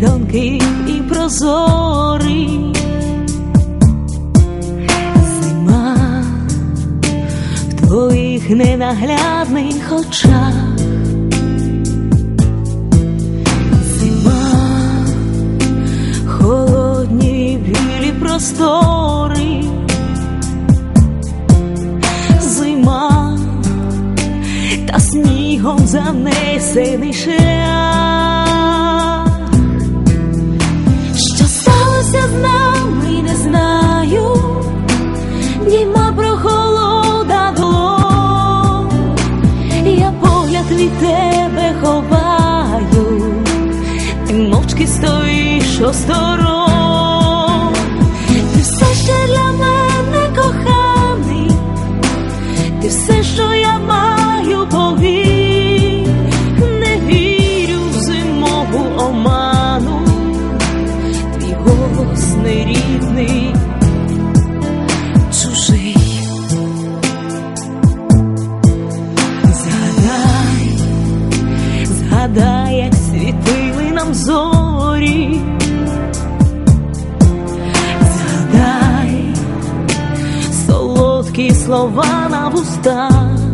Тонкий і прозорий зима в твоїх ненаглядних очах. Простори. Зима та снігом занесений шлях. Що сталося з нами, не знаю, Німа прохолода долон, я погляд від тебе ховаю, ти мовчки стоїш осторон, голос нерідний, чужий. Згадай, згадай, як світили нам зорі. Згадай солодкі слова на вустах.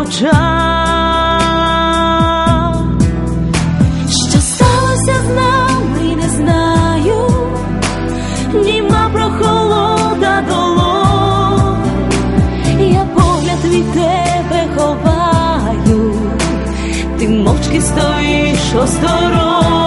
Очах. Що сталося з нами, не знаю, німа прохолода долон, я погляд від тебе ховаю, ти мовчки стоїш осторон,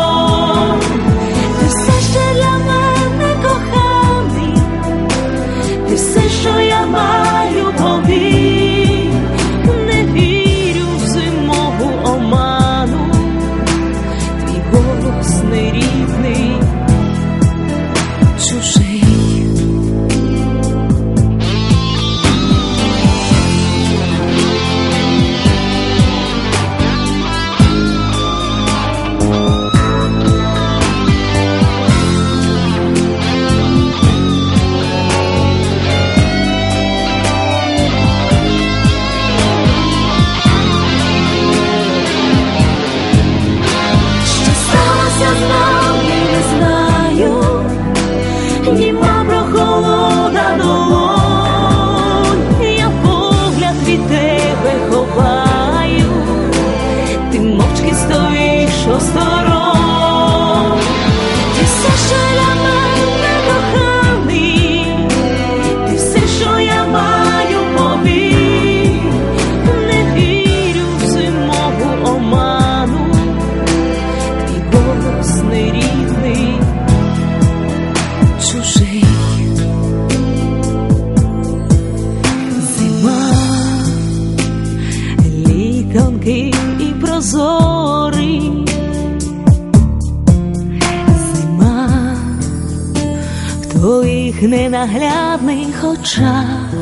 стоїш ненаглядних очах.